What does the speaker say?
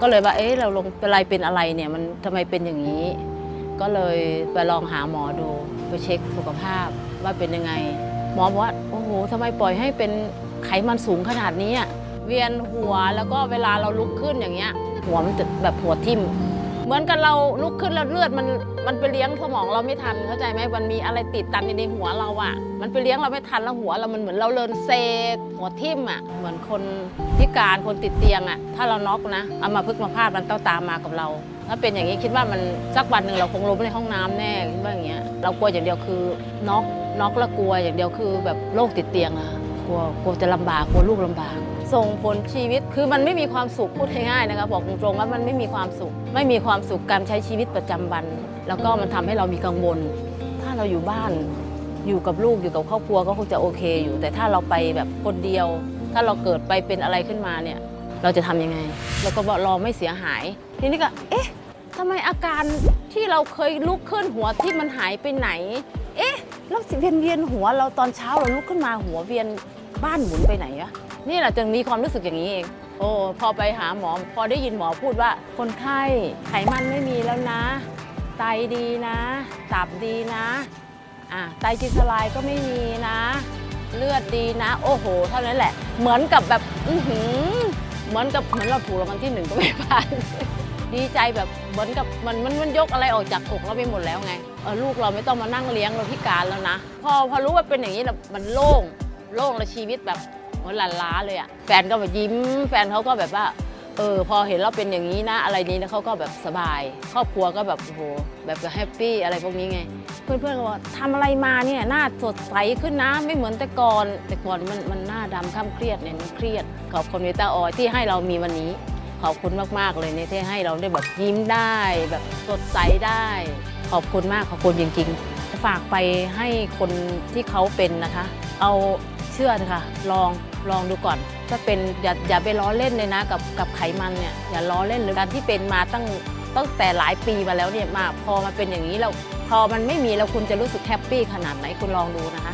ก็เลยว่าเอ๊ะเราลงเป็นอะไรเป็นอะไรเนี่ยมันทำไมเป็นอย่างนี้ ก็เลยไปลองหาหมอดูไปเช็คสุขภาพว่าเป็นยังไง หมอบอกว่าโอ้โหทำไมปล่อยให้เป็นไขมันสูงขนาดนี้เวียนหัวแล้วก็เวลาเราลุกขึ้นอย่างเงี้ย หัวมันจะแบบหัวทิ่ม เหมือนกับเราลุกขึ้นแล้วเลือดมันมันไปเลี้ยงสมองเราไม่ทันเข้าใจไหมมันมีอะไรติดตันในหัวเราอะมันไปเลี้ยงเราไม่ทันแล้วหัวเรามันเหมือนเราเลินเซหัวทิ่มอะเหมือนคนพิการคนติดเตียงอะถ้าเราน็อกนะเอามาพึกมาพาดมันเต้องตามมากับเรา ถ้าเป็นอย่างนี้คิดว่ามันสักวันหนึ่งเราคงล้มในห้องน้ำแน่คิดว่าอย่างเงี้ยเรากลัวอย่างเดียวคือน็อกน็อกแล้วกลัวอย่างเดียวคือแบบโรคติดเตียงอะกลัวกลัวจะลำบากกลัวลูกลำบาก ส่งผลชีวิตคือมันไม่มีความสุขพูดง่ายๆนะคะบอกตรงๆว่ามันไม่มีความสุข ไม่มีความสุขการใช้ชีวิตประจำวัน แล้วก็มันทำให้เรามีกังวล ถ้าเราอยู่บ้านอยู่กับลูกอยู่กับครอบครัวก็คงจะโอเคอยู่ แต่ถ้าเราไปแบบคนเดียว ถ้าเราเกิดไปเป็นอะไรขึ้นมาเนี่ยเราจะทำยังไง แล้วก็บอกรอไม่เสียหาย ทีนี้ก็เอ๊ะทำไมอาการที่เราเคยลุกขึ้นหัวที่มันหายไปไหน เอ๊ะแล้วเวียนเวียนหัวเราตอนเช้าเราลุกขึ้นมาหัวเวียน บ้านหมุนไปไหนอะนี่แหละจึงมีความรู้สึกอย่างนี้เอง โอ้พอไปหาหมอพอได้ยินหมอพูดว่า คนไข้ไขมันไม่มีแล้วนะ ไตดีนะตับดีนะอะไตรกลีเซอไรด์ก็ไม่มีนะ เลือดดีนะ โอ้โห เท่านั้นแหละ เหมือนกับแบบอือหือเหมือนกับเหมือนเราถูกรางวัลที่หนึ่งก็ไม่พลาดดีใจแบบเหมือนกับมันมันมันยกอะไรออกจากอกเราไปหมดแล้วไงเออลูกเราไม่ต้องมานั่งเลี้ยงเราพิการแล้วนะ พอพอรู้ว่าเป็นอย่างนี้มันโล่ง โล่งและชีวิตแบบเหมือนหลานล้าเลยอะแฟนก็แบบยิ้ม แฟนเขาก็แบบว่าเออพอเห็นเราเป็นอย่างนี้นะ อะไรนี้นะเขาก็แบบสบาย ครอบครัวก็แบบโอ้โหแบบแฮปปี้อะไรพวกนี้ไง เพื่อนๆก็บอกทำอะไรมาเนี่ยหน้าสดใสขึ้นนะไม่เหมือนแต่ก่อนแต่ก่อนมันมันหน้าดำข้ามเครียดเนี่ยมันเครียดขอบคุณเมตาออยที่ให้เรามีวันนี้ ขอบคุณมากๆเลยเนี่ยที่ให้เราได้แบบยิ้มได้แบบสดใสได้ ขอบคุณมากขอบคุณจริงๆฝากไปให้คนที่เขาเป็นนะคะ เอา เชื่อเถอะค่ะ ลองลองดูก่อน ถ้าเป็นอย่าอย่าไปล้อเล่นเลยนะกับกับไขมันเนี่ยอย่าล้อเล่นเลยการที่เป็นมาตั้งตั้งแต่หลายปีมาแล้วเนี่ยมาพอมาเป็นอย่างนี้แล้วพอมันไม่มีแล้วคุณจะรู้สึกแฮปปี้ขนาดไหนคุณลองดูนะคะ